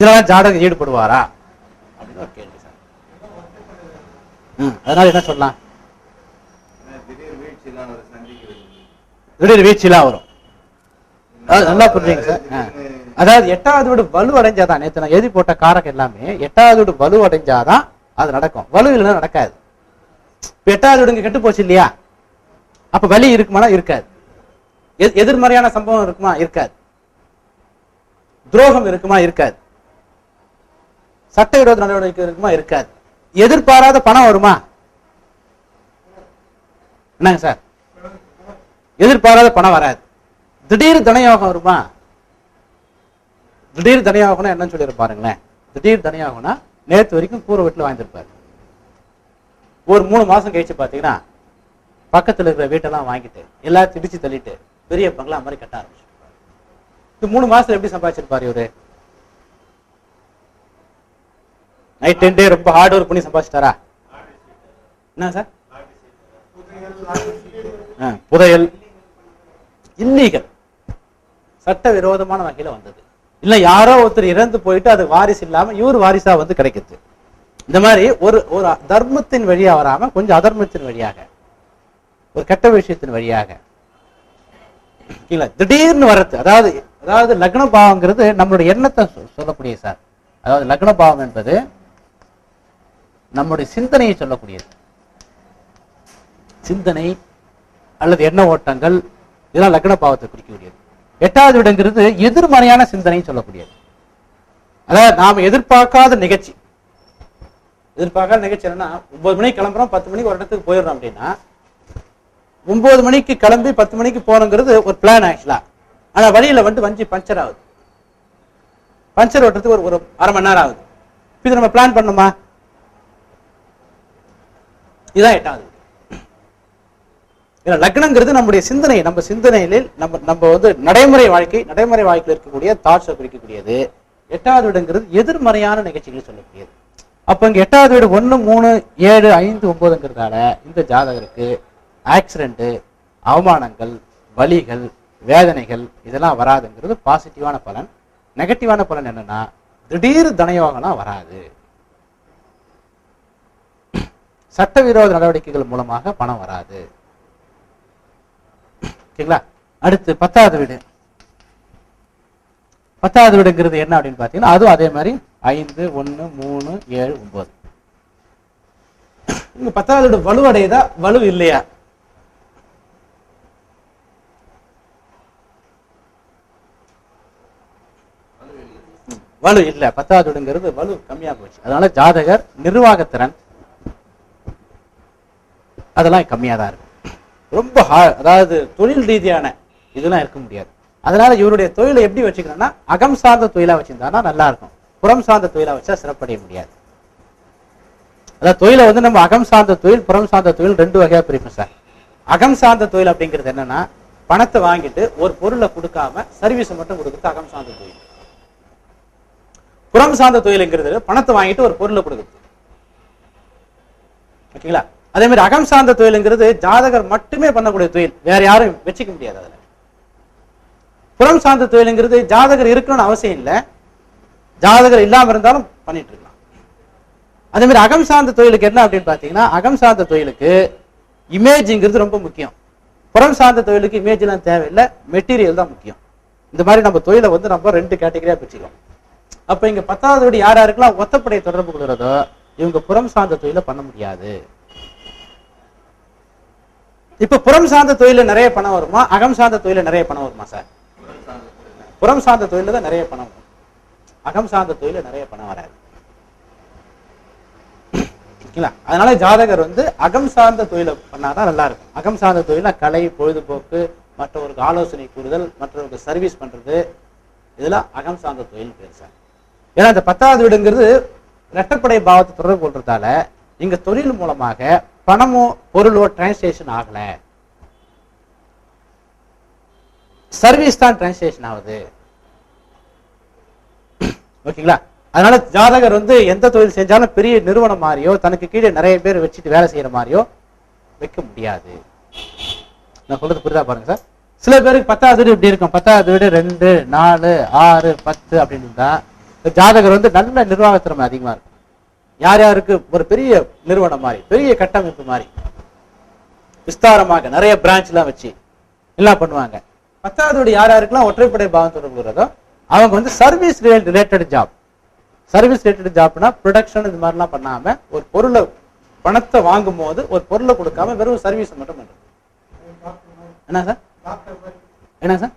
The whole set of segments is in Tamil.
இதெல்லாம் ஜாதகம் ஈடுபடுவாரா? அப்படின்னு ஒரு கேள்வி சார். அதனால என்ன சொல்லலாம்? திடீர் வீழ்ச்சிலாம் வரும். அதாவது நல்லா புரியுங்க சார். அதாவது எட்டாவது வீடு வலு அடைஞ்சாதான் நேற்று நான் எழுதி போட்ட காரகம் எல்லாமே எட்டாவது வீடு வலு அடைஞ்சாதான் அது நடக்கும். வலு இல்லைன்னா நடக்காது. இப்ப எட்டாவது வீடு இங்க கெட்டு போச்சு இல்லையா? அப்ப வலி இருக்குமானா இருக்காது. எதிர்மறையான சம்பவம் இருக்குமா? இருக்காது. துரோகம் இருக்குமா? இருக்காது. சட்டவிரோத நடவடிக்கை இருக்குமா இருக்காது. எதிர்பாராத பணம் வருமா? என்னங்க சார்? எதிர்பாராத பணம் வராது. திடீர் தனயோகம் வருமா? திடீர் தனயோகம்னா என்னன்னு சொல்லி பாருங்களேன். திடீர் தனயோகம்னா நேத்து வரைக்கும் கூரை வீட்டுல வாங்கியிருப்பாரு. ஒரு மூணு மாசம் கழிச்சு பாத்தீங்கன்னா பக்கத்துல இருக்கிற வீட்டெல்லாம் வாங்கிட்டு எல்லாத்தையும் இடிச்சு தள்ளிட்டு பெரிய பங்களா மாதிரி கட்ட ஆரம்பிச்சிருப்பாரு. இந்த மூணு மாசத்துல எப்படி சம்பாதிச்சிருப்பாரு இவரு? நைட் டென் டே ரொம்ப ஹார்ட் ஒர்க் பண்ணி சம்பாதிச்சிட்டாரா? என்ன சார் புதையல். இல்லீகல் சட்டவிரோதமான வகையில வந்தது. இல்ல யாரோ ஒருத்தர் இறந்து போயிட்டு அது வாரிசு இல்லாம இவர் வாரிசா வந்து கிடைக்குது. இந்த மாதிரி ஒரு ஒரு தர்மத்தின் வழியா வராம கொஞ்சம் அதர்மத்தின் வழியாக ஒரு கெட்ட விஷயத்தின் வழியாக திடீர்னு வர்றது அதாவது அதாவது லக்ன பாவங்கிறது நம்மளுடைய எண்ணத்தை சொ- சொல்லக்கூடிய சார் அதாவது லக்ன பாவம் என்பது நம்முடைய சிந்தனையை சொல்லக்கூடியது. சிந்தனை அல்லது எண்ண ஓட்டங்கள் இதெல்லாம் லக்ன பாவத்தை குறிக்கக்கூடியது. எட்டாவது இடங்கிறது எதிர்மறையான சிந்தனை சொல்லக்கூடியது. அதாவது நாம் எதிர்பார்க்காத நிகழ்ச்சி. எதிர்பார்க்காத நிகழ்ச்சி என்னன்னா ஒன்பது மணிக்கு கிளம்புறோம் பத்து மணிக்கு ஒரு இடத்துக்கு போயிடுறோம் அப்படின்னா ஒன்பது மணிக்கு கிளம்பி பத்து மணிக்கு போறோங்கிறது ஒரு பிளான் ஆக்சுவலா ஆனா வழியில வந்து வஞ்சி பஞ்சர் ஆகுது. பஞ்சர் ஓட்டுறதுக்கு ஒரு ஒரு அரை மணி நேரம் ஆகுது. இது நம்ம பிளான் பண்ணுமா இதுதான் எட்டாவது வீடு. ஏன்னா லக்னங்கிறது நம்முடைய சிந்தனை நம்ம சிந்தனையில் நம்ம நம்ம வந்து நடைமுறை வாழ்க்கை நடைமுறை வாழ்க்கையில் இருக்கக்கூடிய தாட்ஸை குறிக்கக்கூடியது. எட்டாவது வீடுங்கிறது எதிர்மறையான நிகழ்ச்சிகளை சொல்லக்கூடியது. அப்போ இங்கே எட்டாவது வீடு ஒன்று மூணு ஏழு ஐந்து ஒன்பதுங்கிறதால இந்த ஜாதகருக்கு ஆக்சிடென்ட்டு அவமானங்கள் வலிகள் வேதனைகள் இதெல்லாம் வராதுங்கிறது பாசிட்டிவான பலன். நெகட்டிவான பலன் என்னன்னா திடீர் தனயோகம்லாம் வராது. சட்டவிரோத நடவடிக்கைகள் மூலமாக பணம் வராது. ஓகேங்களா? அடுத்து பத்தாவது வீடு. பத்தாவது வீடுங்கிறது என்ன அப்படின்னு பார்த்தீங்கன்னா அதுவும் அதே மாதிரி ஐந்து ஒன்று மூணு ஏழு ஒன்பது. இங்க பத்தாவது வீடு வலுவடையுதா வலு இல்லையா? வலு இல்ல. பத்தாவது வீடுங்கிறது வலு கம்மியா போச்சு. அதனால ஜாதகர் நிர்வாகத்திறன் அதெல்லாம் கம்மியாக தான் இருக்கும். ரொம்ப அதாவது தொழில் ரீதியான இதெல்லாம் இருக்க முடியாது. அதனால இவருடைய தொழிலை எப்படி வச்சுக்கணும்னா அகம் சார்ந்த தொழிலா வச்சிருந்தானா நல்லா இருக்கும். புறம் சார்ந்த தொழிலா வச்சா சிறப்படைய முடியாது. அதாவது தொழிலை வந்து நம்ம அகம் சார்ந்த தொழில் புறம் சார்ந்த தொழில் ரெண்டு வகையாக பிரிப்போம் சார். அகம் சார்ந்த தொழில் அப்படிங்கிறது என்னன்னா பணத்தை வாங்கிட்டு ஒரு பொருளை கொடுக்காம சர்வீஸை மட்டும் கொடுக்குறது அகம் சார்ந்த தொழில். புறம் சார்ந்த தொழிலுங்கிறது பணத்தை வாங்கிட்டு ஒரு பொருளை கொடுக்குறது. ஓகேங்களா? அதே மாதிரி அகம் சார்ந்த தொழிலுங்கிறது ஜாதகர் மட்டுமே பண்ணக்கூடிய தொழில். வேற யாரும் வச்சுக்க முடியாது அதில். புறம் சார்ந்த தொழிலுங்கிறது ஜாதகர் இருக்கணும்னு அவசியம் இல்லை. ஜாதகர் இல்லாம இருந்தாலும் பண்ணிட்டு இருக்கலாம். அதே மாதிரி அகம் சார்ந்த தொழிலுக்கு என்ன அப்படின்னு பாத்தீங்கன்னா அகம் சார்ந்த தொழிலுக்கு இமேஜ்ங்கிறது ரொம்ப முக்கியம். புறம் சார்ந்த தொழிலுக்கு இமேஜ் எல்லாம் தேவையில்லை மெட்டீரியல் தான் முக்கியம். இந்த மாதிரி நம்ம தொழிலை வந்து நம்ம ரெண்டு கேட்டகரியாக பிரிச்சுக்கலாம் அப்ப இங்க பத்தாவது வீடு யார் யாருக்கெல்லாம் ஒத்தப்படை தொடர்பு கொள்கிறதோ இவங்க புறம் சார்ந்த தொழிலை பண்ண முடியாது. இப்ப புறம் சார்ந்த தொழில நிறைய பணம் வருமா? அகம் சார்ந்த தொழில நிறைய பணம் வருமா சார்? புறம் சார்ந்த தொழில தான் நிறைய பணம் வரும். அகம் சார்ந்த தொழில நிறைய பணம் வராது. ஓகேங்களா அதனால ஜாதகர் வந்து அகம் சார்ந்த தொழிலை பண்ணாதான் நல்லா இருக்கும். அகம் சார்ந்த தொழில கலை பொழுதுபோக்கு மற்றவருக்கு ஆலோசனை கூறுதல் மற்றவருக்கு சர்வீஸ் பண்றது இதெல்லாம் அகம் சார்ந்த தொழில் பேர் சார். ஏன்னா இந்த பத்தாவது வீடுங்கிறது ரெட்டப்படை பாவத்தை தொடர்பு கொள்றதால இங்க தொழில் மூலமாக பணமோ பொருளோ டிரான்ஸ்லேஷன் ஆகல. சர்வீஸ் தான் டிரான்ஸ்லேஷன் ஆகுது. ஓகேங்களா? அதனால ஜாதகர் வந்து எந்த தொழில் செஞ்சாலும் பெரிய நிறுவனம் மாதிரியோ தனக்கு கீழே நிறைய பேர் வச்சுட்டு வேலை செய்யற மாதிரியோ வைக்க முடியாது. நான் சொல்றது புரிதா பாருங்க சார்? சில பேருக்கு பத்தாவது வீடு இப்படி இருக்கும். பத்தாவது வீடு ரெண்டு நாலு ஆறு பத்து அப்படின்னு இருந்தா ஜாதகர் வந்து நல்ல நிர்வாக திறமை அதிகமா இருக்கும். யார் யாருக்கு ஒரு பெரிய நிறுவனம் மாதிரி பெரிய கட்டமைப்பு மாதிரி விஸ்தாரமாக நிறைய பிரான்ச்லாம் வச்சு எல்லாம் பண்ணுவாங்க? பத்தாவதோட யார் யாருக்கெல்லாம் ஒற்றைப்படை பாவம் தொடர்பு இருக்கிறதோ அவங்க வந்து service related job service related Jaffna production இது மாதிரிலாம் பண்ணாம ஒரு பொருளை பணத்தை வாங்கும் போது ஒரு பொருளை கொடுக்காம வெறும் சர்வீஸ் மட்டும் பண்றது. என்ன சார்? என்ன சார்?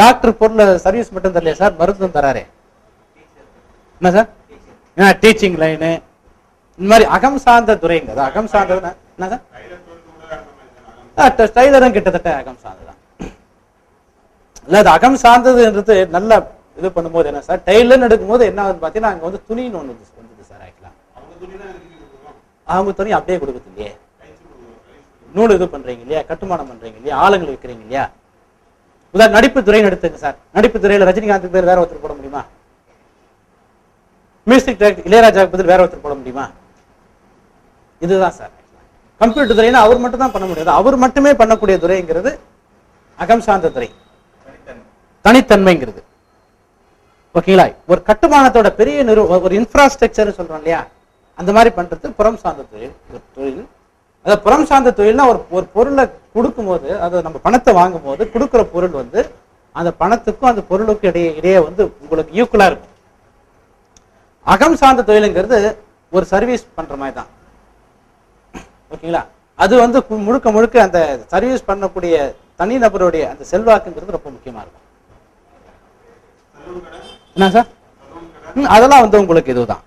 டாக்டர் பொருளை சர்வீஸ் மட்டும் தரலையா சார்? மருந்தும் தராரே. என்ன சார்? டீச்சிங் லைனு இந்த மாதிரி அகம் சார்ந்த துறைங்க. அது அகம் சார்ந்தது என்ன? டைலரும் கிட்டத்தட்ட அகம் சார்ந்ததான் இல்லை அது அகம் சார்ந்ததுன்றது நல்ல இது பண்ணும்போது என்ன சார்? டெய்லர்னு எடுக்கும்போது என்ன ஆகுதுன்னு பார்த்தீங்கன்னா அங்க வந்து துணின்னு ஒன்று வந்துது சார் ஆக்சுவலா அவங்க துணி அப்படியே கொடுக்குது இல்லையே. நூல் இது பண்றீங்க இல்லையா? கட்டுமானம் பண்றீங்க இல்லையா? ஆளுங்களை வைக்கிறீங்க இல்லையா? உதாரணம் நடிப்பு துறைன்னு எடுத்துங்க சார். நடிப்பு துறையில ரஜினிகாந்த் பேர் வேற ஒருத்தர் போட மியூசிக் டைரக்டர் இளையராஜாவுக்கு பதில் வேற ஒருத்தர் போட முடியுமா? இதுதான் சார். கம்ப்யூட்டர் துறைனா அவர் மட்டும் தான் பண்ண முடியாது. அவர் மட்டுமே பண்ணக்கூடிய துறைங்கிறது அகம் சார்ந்த துறை. தனித்தன்மைங்கிறது. ஓகேங்களா? ஒரு கட்டுமானத்தோட பெரிய நிறு ஒரு இன்ஃப்ராஸ்ட்ரக்சர் சொல்றோம் இல்லையா? அந்த மாதிரி பண்றது புறம் சார்ந்த தொழில் ஒரு தொழில். அதாவது புறம் சார்ந்த தொழில்னா ஒரு ஒரு பொருளை கொடுக்கும்போது அதை நம்ம பணத்தை வாங்கும் போது கொடுக்குற பொருள் வந்து அந்த பணத்துக்கும் அந்த பொருளுக்கும் இடையே இடையே வந்து உங்களுக்கு ஈக்குவலா இருக்கும். அகம் சார்ந்த தொழிலுங்கிறது ஒரு சர்வீஸ் பண்ற மாதிரி தான் ஓகேங்களா? அது வந்து முழுக்க முழுக்க அந்த சர்வீஸ் பண்ணக்கூடிய தனிநபருடைய அந்த செல்வாக்குங்கிறது ரொம்ப முக்கியமா இருக்கும். என்ன சார்? அதெல்லாம் வந்து உங்களுக்கு இதுதான்.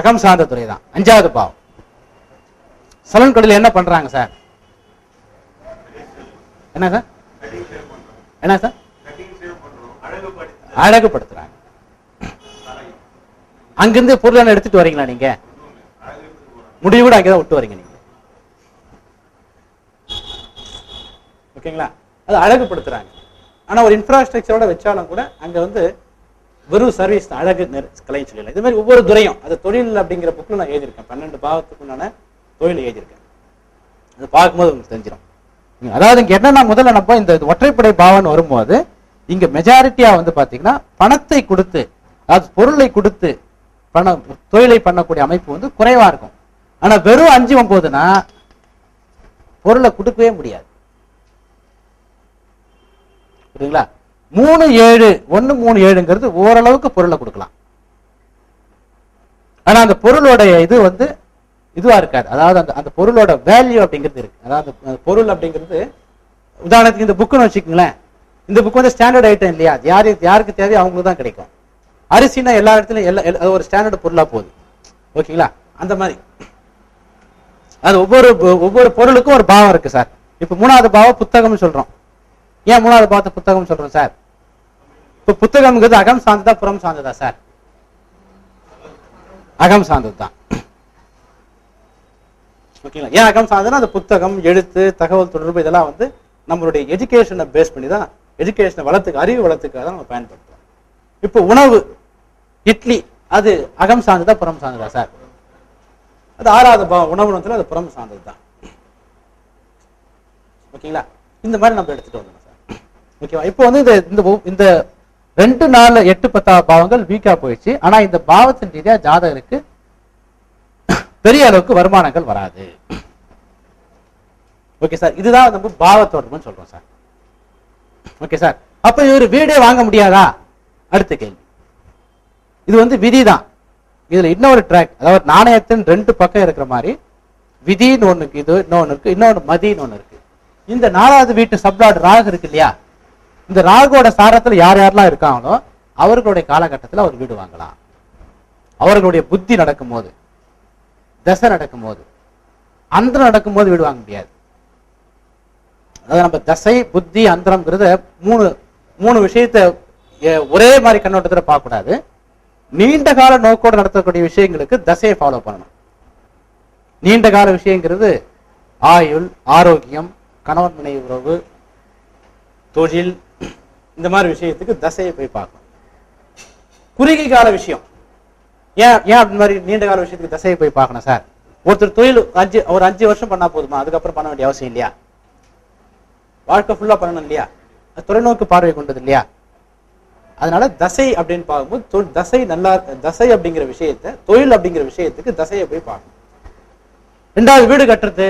அகம் சார்ந்த துறை தான் அஞ்சாவது பாவம். சலூன் கடையில் என்ன பண்றாங்க சார்? என்ன சார்? என்ன சார்? அழகுபடுத்துறாங்க. அங்கிருந்து பொருள் எடுத்துட்டு வரீங்களா நீங்க? முடிவு கூட அங்கதான் விட்டு வரீங்க நீங்க. ஓகேங்களா? அது அழகுபடுத்துறாங்க. ஆனா ஒரு இன்ஃப்ராஸ்ட்ரக்சரோட வச்சாலும் கூட அங்க வந்து வெறும் சர்வீஸ் அழகு நிற- கலைன்னு சொல்லலாம் இது மாதிரி ஒவ்வொரு துறையும். அது தொழில் அப்படிங்கிற புக்கில் நான் எழுதியிருக்கேன். பன்னெண்டு பாவத்துக்குண்டான தொழில் எழுதியிருக்கேன். அது பார்க்கும்போது உங்களுக்கு தெரிஞ்சிடும் அதாவது இங்க என்னன்னா முதல்ல நம்ம இந்த ஒற்றைப்படை பாவன் வரும்போது இங்க மெஜாரிட்டியா வந்து பாத்தீங்கன்னா பணத்தை கொடுத்து அதாவது பொருளை கொடுத்து பண்ண தொழிலை பண்ணக்கூடிய அமைப்பு வந்து குறைவா இருக்கும். ஆனா வெறும் அஞ்சு ஒன்பதுனா பொருளை கொடுக்கவே முடியாது. புரியுங்களா மூணு ஏழு ஒன்னு மூணு ஏழுங்கிறது ஓரளவுக்கு பொருளை கொடுக்கலாம். ஆனா அந்த பொருளோடைய இது வந்து இதுவா இருக்காது. அதாவது அந்த அந்த பொருளோட வேல்யூ அப்படிங்கிறது இருக்கு. அதாவது அந்த பொருள் அப்படிங்கிறது உதாரணத்துக்கு இந்த புக்குன்னு வச்சுக்கோங்களேன். இந்த புக் வந்து ஸ்டாண்டர்ட் ஐட்டம் இல்லையா? யாரு யாருக்கு தேவையோ அவங்களுக்கு தான் கிடைக்கும். அரிசினா எல்லா இடத்துலயும் எல்லா எல்லா- அது ஒரு ஸ்டாண்டர்ட் பொருளா போகுது. ஓகேங்களா? அந்த மாதிரி. அது ஒவ்வொரு ஒவ்வொரு பொருளுக்கும் ஒரு பாவம் இருக்கு சார். இப்ப மூணாவது பாவம் புத்தகம்னு சொல்றோம். ஏன் மூணாவது பாவத்தை புத்தகம் சொல்றோம் சார்? இப்ப புத்தகம்ங்கிறது அகம் சார்ந்ததா புறம் சார்ந்ததா சார்? அகம் சார்ந்தது தான் ஓகேங்களா? ஏன் அகம் சார்ந்ததுன்னா அந்த புத்தகம் எழுத்து தகவல் தொடர்பு இதெல்லாம் வந்து நம்மளுடைய எஜுகேஷனை பேஸ் பண்ணி தான் எஜுகேஷனை வளர்த்துக்கு அறிவு வளர்த்துக்காக தான் நம்ம பயன்படுத்துறோம். இப்போ உணவு இட்லி அது அகம் சார்ந்ததா புறம் சார்ந்ததா சார் அது ஆறாவது பாவம் உணவுணத்துல அது புறம் சார்ந்தது தான் ஓகேங்களா? இந்த மாதிரி நம்ம எடுத்துட்டு வந்தோம் சார் ஓகேவா? இப்போ வந்து இந்த இந்த இந்த ரெண்டு நாலு எட்டு பத்தாவது பாவங்கள் வீக்கா போயிடுச்சு. ஆனா இந்த பாவத்தின் ரீதியா ஜாதகருக்கு பெரிய அளவுக்கு வருமானங்கள் வராது. ஓகே சார் இதுதான் நம்ம பாவ தொடர்புன்னு சொல்றோம் சார் ஓகே சார் அப்ப இவர் வீடே வாங்க முடியாதா? அடுத்த கேள்வி. இது வந்து விதிதான். இதுல இன்னொரு ட்ராக் அதாவது நாணயத்தின் ரெண்டு பக்கம் இருக்கிற மாதிரி விதின்னு ஒண்ணு இது இன்னொன்னு இருக்கு இன்னொன்னு மதின்னு ஒண்ணு இருக்கு. இந்த நாலாவது வீட்டு சப்ளாட் ராகு இருக்கு இல்லையா? இந்த ராகுவோட சாரத்துல யார் யாரெல்லாம் இருக்காங்களோ அவர்களுடைய காலகட்டத்துல அவர் வீடு வாங்கலாம். அவர்களுடைய புத்தி நடக்கும் போது தசை நடக்கும் போது அந்தரம் நடக்கும் போது வீடு வாங்க முடியாது. அதாவது நம்ம தசை புத்தி அந்தரம்ங்கிறத மூணு மூணு விஷயத்தை ஒரே மாதிரி கண்ணோட்டத்துல பார்க்கக்கூடாது. நீண்ட கால நோக்கோடு நடத்தக்கூடிய விஷயங்களுக்கு தசையை ஃபாலோ பண்ணணும். நீண்ட கால விஷயங்கிறது ஆயுள் ஆரோக்கியம் கணவன் மனைவி உறவு தொழில் இந்த மாதிரி விஷயத்துக்கு தசையை போய் பார்க்கணும். குறுகிய கால விஷயம். ஏன் ஏன் அப்படி மாதிரி நீண்ட கால விஷயத்துக்கு தசையை போய் பார்க்கணும் சார்? ஒருத்தர் தொழில் அஞ்சு ஒரு அஞ்சு வருஷம் பண்ணா போதுமா? அதுக்கப்புறம் பண்ண வேண்டிய அவசியம் இல்லையா? வாழ்க்கை ஃபுல்லா பண்ணணும் இல்லையா? தொலைநோக்கு பார்வை கொண்டது இல்லையா? அதனால தசை அப்படின்னு பார்க்கும்போது தசை நல்லா தசை அப்படிங்கிற விஷயத்த தொழில் அப்படிங்கிற விஷயத்துக்கு தசையை போய் பார்க்கணும். ரெண்டாவது வீடு கட்டுறது.